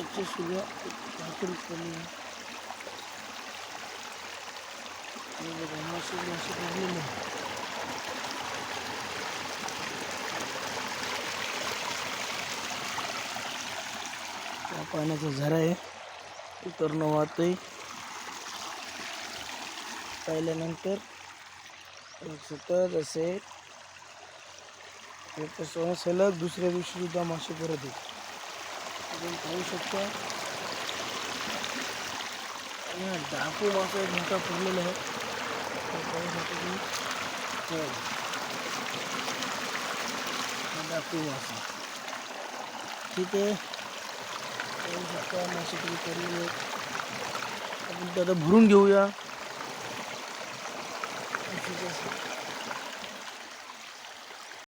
याचे आहे पाण्याचा झरा आहे उतरण वाहतोय पाहिल्यानंतर सतत असे सलग दुसऱ्या दिवशी सुद्धा मासे करत आहे आपण पाहू डाकू मासा एक मोठा पडलेला आहे पाहू शकता तुम्ही डाकू मासा ठीक पाहू शकता मासे तुम्ही पडलेले आपण भरून घेऊया